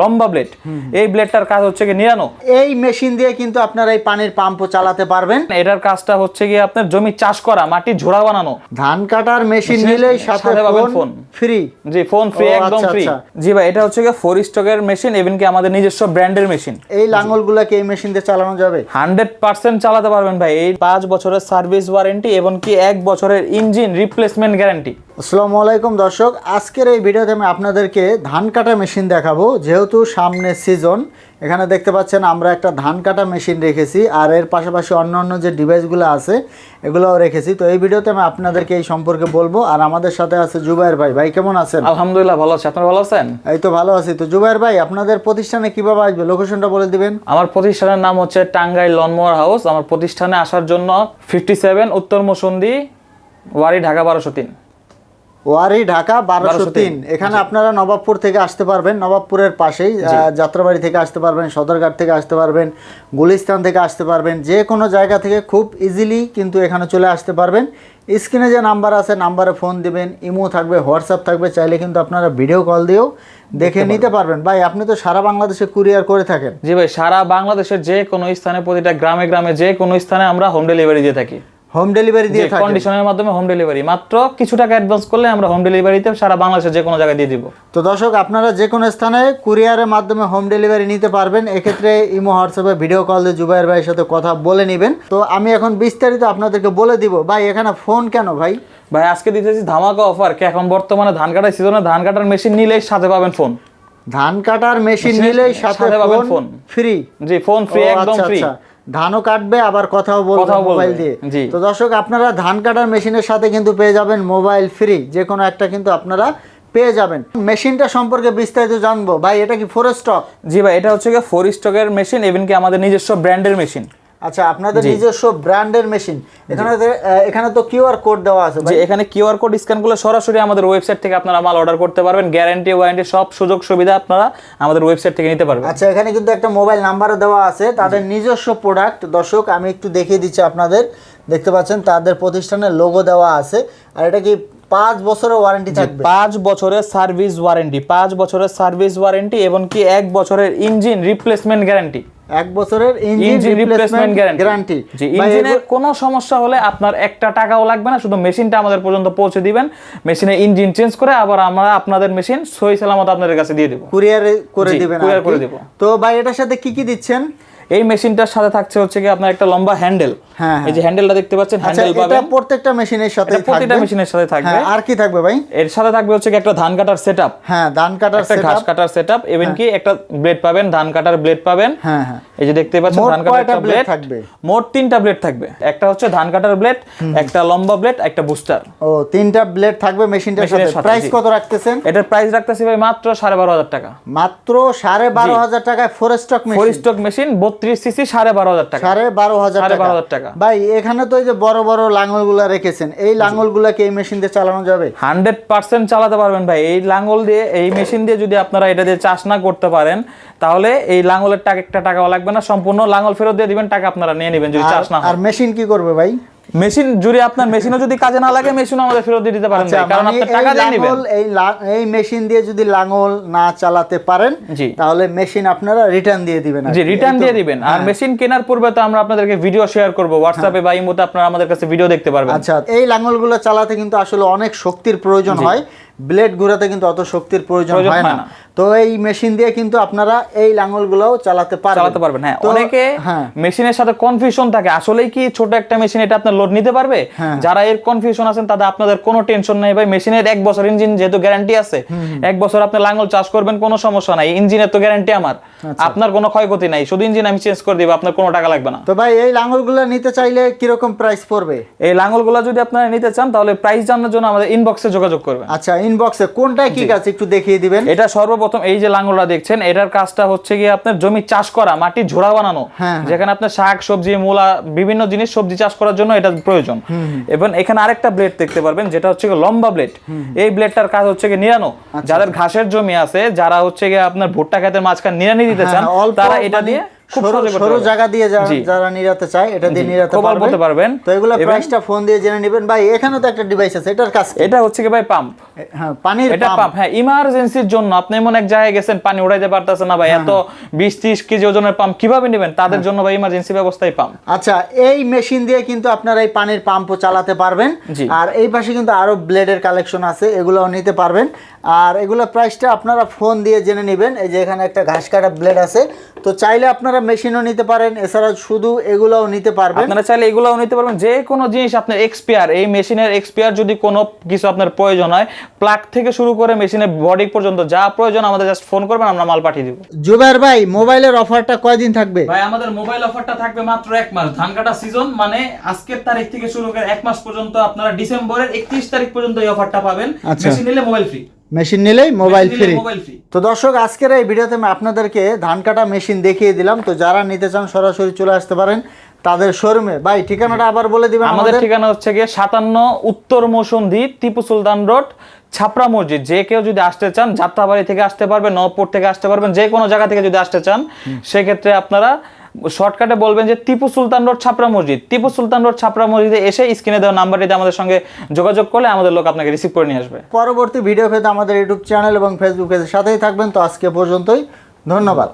লম্বা ব্লেড এই ব্লেডটার কাজ হচ্ছে কি নিরানো। এই মেশিন দিয়ে কিন্তু আপনার এই পানির পাম্পও চালাতে পারবেন। এটার কাজটা হচ্ছে কি আপনার জমি চাষ করা মাটি ঝোড়া বানানো। ধান কাটার মেশিন নিলেই সাথে পাবেন ফোন। ফ্রি জি ফোন ফ্রি একদম আচ্ছা, ফ্রি আচ্ছা। জি ভাই এটা হচ্ছে কি ফোর স্টকের মেশিন এবং কি আমাদের নিজস্ব ব্র্যান্ডের মেশিন এই লাঙ্গলগুলোকে এই মেশিন দিয়ে চালানো যাবে? হান্ড্রেড পার্সেন্ট চালাতে পারবেন ভাই। এই পাঁচ বছরের সার্ভিস ওয়ারেন্টি এবং কি এক বছরের ইঞ্জিন রিপ্লেসমেন্ট গ্যারান্টি আসসালামু আলাইকুম দর্শক আজকের এই ভিডিওতে আমি আপনাদেরকে ধান কাটা মেশিন দেখাবো যেহেতু সামনে সিজন এখানে দেখতে পাচ্ছেন আমরা একটা ধান কাটা মেশিন রেখেছি আর এর পাশাপাশি অন্যান্য যে ডিভাইসগুলো আছে এগুলোও রেখেছি। তো এই ভিডিওতে আমি আপনাদেরকে এই সম্পর্কে বলব আর আমাদের সাথে আছে জুবাইর ভাই। ভাই কেমন আছেন? আলহামদুলিল্লাহ ভালো আছে। আপনারা ভালো আছেন? এই তো ভালো আছি। তো জুবাইর ভাই আপনাদের প্রতিষ্ঠানে কীভাবে আসবে? লোকেশনটা বলে দিবেন। আমার প্রতিষ্ঠানের নাম হচ্ছে টাঙ্গাইল লনমোয়ার হাউস আমার প্রতিষ্ঠানে আসার জন্য ফিফটি সেভেন উত্তর মসুন্দি ওয়ারি ঢাকা বারোশো তিন। ওয়ারি ঢাকা বারোশো তিন। এখানে আপনারা নবাবপুর থেকে আসতে পারবেন। নবাবপুরের পাশেই যাত্রাবাড়ি থেকে আসতে পারবেন সদরঘাট থেকে আসতে পারবেন গুলিস্তান থেকে আসতে পারবেন যে কোনো জায়গা থেকে খুব ইজিলি কিন্তু এখানে চলে আসতে পারবেন। স্ক্রিনে যে নাম্বার আছে নাম্বারে ফোন দিবেন ইমো থাকবে হোয়াটসঅ্যাপ থাকবে চাইলে কিন্তু আপনারা ভিডিও কল দিয়েও দেখে নিতে পারবেন। ভাই আপনি তো সারা বাংলাদেশে কুরিয়ার করে থাকেন। জি ভাই সারা বাংলাদেশের যে কোনো স্থানে প্রতিটা গ্রামে গ্রামে যে কোনো স্থানে আমরা হোম ডেলিভারি দিয়ে থাকি। হোম ডেলিভারি দিয়ে থাকেন কন্ডিশনের মাধ্যমে হোম ডেলিভারি মাত্র কিছু টাকা অ্যাডভান্স করলে আমরা হোম ডেলিভারিতে সারা বাংলাদেশের যে কোনো জায়গায় দিয়ে দিব। তো দর্শক আপনারা যে কোনো স্থানে কুরিয়ারের মাধ্যমে হোম ডেলিভারি নিতে পারবেন। এক্ষেত্রে ইমো হোয়াটসঅ্যাপে ভিডিও কল দিয়ে জুবাইর ভাইয়ের সাথে কথা বলে নেবেন। তো আমি এখন বিস্তারিত আপনাদেরকে বলে দিব। ভাই এখানে ফোন কেন ভাই? ভাই আজকে দিতেছি ধামাকা অফার কে এখন বর্তমানে ধান কাটার সিজনে ধান কাটার মেশিন নিলেই সাথে পাবেন ফোন ধান কাটার মেশিন নিলেই সাথে পাবেন ফোন ফোন। ফ্রি জি ফোন ফ্রি একদম ফ্রি ধানও কাটবে আবার কথাও বলবে মোবাইল দিয়ে। তো দর্শক আপনারা ধান কাটার মেশিনের সাথে কিন্তু পেয়ে যাবেন মোবাইল ফ্রি। যে কোনো একটা কিন্তু আপনারা পেয়ে যাবেন। মেশিনটা সম্পর্কে বিস্তারিত জানব। ভাই এটা কি ফোর স্টক জি ভাই এটা হচ্ছে ফোর স্টকের মেশিন ইভেন কি আমাদের নিজস্ব ব্র্যান্ডের মেশিন আচ্ছা আপনাদের নিজস্ব ব্র্যান্ডের মেশিন। এখানে এখানে তো কিউআর কোড দেওয়া আছে যে এখানে কিউআর কোড স্ক্যান করলে সরাসরি আমাদের ওয়েবসাইট থেকে আপনারা মাল অর্ডার করতে পারবেন। গ্যারান্টি ওয়ারেন্টি সব সুযোগ সুবিধা আপনারা আমাদের ওয়েবসাইট থেকে নিতে পারবেন। আচ্ছা এখানে কিন্তু একটা মোবাইল নাম্বারও দেওয়া আছে। তাদের নিজস্ব প্রোডাক্ট। দর্শক আমি একটু দেখিয়ে দিচ্ছি আপনাদের। দেখতে পাচ্ছেন তাদের প্রতিষ্ঠানের লোগো দেওয়া আছে। আর এটা কি পাঁচ বছরের ওয়ারেন্টি থাকবে? পাঁচ বছরের সার্ভিস ওয়ারেন্টি পাঁচ বছরের সার্ভিস ওয়ারেন্টি এবং কি এক বছরের ইঞ্জিন রিপ্লেসমেন্ট গ্যারান্টি। এক বছরের ইঞ্জিন রিপ্লেসমেন্ট গ্যারান্টি জি ইঞ্জিনের কোনো সমস্যা হলে আপনার একটা টাকাও লাগবে না শুধু মেশিনটা আমাদের পর্যন্ত পৌঁছে দিবেন। মেশিনে ইঞ্জিন চেঞ্জ করে আবার আমরা আপনাদের মেশিন সহি সালামত আপনাদের কাছে দিয়ে দেব। কুরিয়ারে করে দিবেন কুরিয়ার করে দিব। তো ভাই এটার সাথে কি কি দিচ্ছেন? এই মেশিনটার সাথে থাকছে হচ্ছে কি আপনার একটা লম্বা হ্যান্ডেল। হ্যাঁ, এই যে হ্যান্ডেলটা দেখতে পাচ্ছেন আচ্ছা হ্যান্ডেল এটা প্রত্যেকটা মেশিনের সাথে প্রতিটা মেশিনের সাথে থাকবে। হ্যাঁ আর কি থাকবে ভাই? এর সাথে থাকবে হচ্ছে কি একটা ধান কাটার সেটআপ হ্যাঁ ধান কাটার setup। ঘাস কাটার সেটআপ এবং কি একটা ব্লেড পাবেন ধান কাটার ব্লেড পাবেন। হ্যাঁ হ্যাঁ। এই যে দেখতে পাচ্ছেন ধান কাটার একটা ব্লেড থাকবে? মোট তিনটা ব্লেড থাকবে। একটা হচ্ছে ধান কাটার ব্লেড একটা লম্বা ব্লেড একটা বুস্টার ও তিনটা ব্লেড থাকবে মেশিনটার সাথে। প্রাইস কত রাখতেছেন? এটার প্রাইস রাখতেছি ভাই মাত্র সাড়ে বারো হাজার টাকা। মাত্র সাড়ে বারো হাজার টাকায় four stroke machine four stroke machine বত্রিশ সিসি সাড়ে বারো হাজার টাকা। সাড়ে বারো হাজার বারো হাজার টাকা। ভাই এখানে তো এই যে বড় বড় লাঙ্গলগুলা রেখেছেন এই লাঙ্গলগুলাকে এই মেশিন দিয়ে চালানো যাবে? হান্ড্রেড পার্সেন্ট চালাতে পারবেন ভাই। এই লাঙ্গল দিয়ে এই মেশিন দিয়ে যদি আপনারা এটা দিয়ে চাষ না করতে পারেন তাহলে এই লাঙ্গলের টাকা একটা টাকাও লাগবে না। সম্পূর্ণ লাঙল ফেরত দিয়ে দিবেন টাকা আপনারা নিয়ে নেবেন যদি চাষ না আর মেশিন কি করবে ভাই? মেশিন যদি আপনার মেশিনও যদি কাজে না লাগে মেশিন আমাদের ফেরত দিয়ে দিতে পারেন আচ্ছা, কারণ আপনি এই টাকা দিয়ে নেবেন এই এই মেশিন দিয়ে যদি লাঙল না চালাতে পারেন। তাহলে মেশিন আপনারা রিটার্ন দিয়ে দিবেন জি রিটার্ন দিয়ে দিবেন। আর মেশিন কেনার পূর্বে তো আমরা আপনাদেরকে ভিডিও শেয়ার করব। হোয়াটসঅ্যাপে বা ইমোতে আপনারা আমাদের কাছে ভিডিও দেখতে পারবেন। আচ্ছা এই লাঙ্গলগুলো চালাতে কিন্তু আসলে অনেক শক্তির প্রয়োজন হয়। ব্লেড ঘোরাতে কিন্তু অত শক্তির প্রয়োজন হয় না। তো এই মেশিন দিয়ে কিন্তু আপনারা এই লাঙ্গলগুলোও চালাতে পারবেন। চালাতে পারবেন হ্যাঁ। অনেকে হ্যাঁ। মেশিনের সাথে কনফিউশন থাকে। আসলেই কি ছোট একটা মেশিন এটা আপনার লোড নিতে পারবে? হ্যাঁ। যারা এর কনফিউশন আছেন তাদের আপনাদের কোনো টেনশন নেই। ভাই মেশিনের এক বছর ইঞ্জিন যেহেতু গ্যারান্টি আছে এক বছর আপনি লাঙ্গল চাষ করবেন কোনো সমস্যা নাই। ইঞ্জিনের তো গ্যারান্টি আমার। আচ্ছা। আপনার কোনো ক্ষয়ক্ষতি নাই। শুধু ইঞ্জিন আমি চেঞ্জ করে দিব আপনার কোনো টাকা লাগবে না। তো ভাই এই লাঙ্গলগুলো নিতে চাইলে কীরকম প্রাইস পড়বে? এই লাঙ্গলগুলো যদি আপনারা নিতে চান তাহলে প্রাইস জানার জন্য আমাদের ইনবক্সে যোগাযোগ করবেন। আচ্ছা ইনবক্সে কোনটায় কি কাজ একটু দেখিয়ে দিবেন। এটা সর্বপ্রথম এই যে লাঙ্গলটা দেখছেন এটার কাজটা হচ্ছে গিয়ে আপনার জমি চাষ করা মাটি ঝোড়া বানানো হ্যাঁ, যেখানে আপনার শাক সবজি মূলা বিভিন্ন জিনিস সবজি চাষ করার জন্য এটা প্রয়োজন। এবং এখানে আরেকটা ব্লেড দেখতে পারবেন যেটা হচ্ছে লম্বা ব্লেড এই ব্লেডটার কাজ হচ্ছে গিয়ে নিরানো আচ্ছা, যাদের ঘাসের জমি আছে যারা হচ্ছে গিয়ে আপনার ভুট্টা খেতের মাঝখানে নিরানি দিতে চান হ্যাঁ, তারা এটা মানে দিয়ে সরু সহজে করতে জায়গা দিয়ে যারা নিরাতে চায় এটা দিয়ে নিরাতে কোবাল পারবেন। তো এগুলো প্রাইসটা ফোন দিয়ে জেনে নেবেন। ভাই এখানে তো একটা ডিভাইস আছে এটার কাজ এটা হচ্ছে কি ভাই পাম্প হ্যাঁ পানির এটা পাম্প পাম্প হ্যাঁ ইমার্জেন্সির জন্য। আপনি এমন এক জায়গায় গেছেন পানি উড়াইতে পারতেছেন না ভাই হ্যাঁ, এত বিশ ত্রিশ কেজি ওজনের পাম্প কীভাবে নেবেন? তাদের জন্য ভাই ইমার্জেন্সি ব্যবস্থায় পাম্প আচ্ছা এই মেশিন দিয়ে কিন্তু আপনারা এই পানির পাম্পও চালাতে পারবেন। আর এই পাশে কিন্তু আরও ব্লেডের কালেকশন আছে এগুলোও নিতে পারবেন। আর এগুলো প্রাইসটা আপনারা ফোন দিয়ে জেনে নেবেন। এই যে এখানে একটা ঘাস কাটা ব্লেড আছে তো চাইলে আপনারা মেশিনও নিতে পারেন এছাড়া শুধু এগুলোও নিতে পারবেন। আপনারা চাইলে এগুলোও নিতে পারবেন। যে কোনো জিনিস আপনার এক্সপিয়ার এই মেশিনের এক্সপিয়ার যদি কোনো কিছু আপনার প্রয়োজন হয় প্লাগ থেকে শুরু করে মেশিনের বডি পর্যন্ত যা প্রয়োজন আমাদের জাস্ট ফোন করবেন আমরা মাল পাঠিয়ে দিব। জুবাইর ভাই মোবাইলের অফারটা কয়দিন থাকবে? ভাই আমাদের মোবাইল অফারটা থাকবে মাত্র এক মাস। ধান কাটা সিজন মানে আজকের তারিখ থেকে শুরু করে এক মাস পর্যন্ত আপনারা ডিসেম্বরের একত্রিশ তারিখ পর্যন্ত এই অফারটা পাবেন। আচ্ছা। মেশিন নিলে মোবাইল ফ্রি মেশিন নিলেই মোবাইল ফ্রি তো দর্শক আজকের এই ভিডিওতে আমি আপনাদেরকে ধান কাটা মেশিন দেখিয়ে দিলাম। তো যারা নিতে চান সরাসরি চলে আসতে পারেন তাদের শোরুমে। ভাই ঠিকানাটা আবার বলে দিবেন আমাদের ঠিকানা হচ্ছে গিয়ে সাতান্ন উত্তর মৌসুমদি টিপু সুলতান রোড ছাপড়া মসজিদ। যে কেউ যদি আসতে চান যাত্রাবাড়ি থেকে আসতে পারবেন নবপুর থেকে আসতে পারবেন যে কোনো জায়গা থেকে যদি আসতে চান সেক্ষেত্রে আপনারা শর্টকাটে বলবেন যে টিপু সুলতান রোড ছাপড়া মসজিদ। টিপু সুলতান রোড ছাপড়া মসজিদে এসে স্ক্রিনে দেওয়া নাম্বারটিতে আমাদের সঙ্গে যোগাযোগ করলে আমাদের লোক আপনাকে রিসিভ করে নিয়ে আসবে। পরবর্তী ভিডিও পেতে আমাদের ইউটিউব চ্যানেল এবং ফেসবুক পেজের সাথেই থাকবেন। তো আজকে পর্যন্তই, ধন্যবাদ।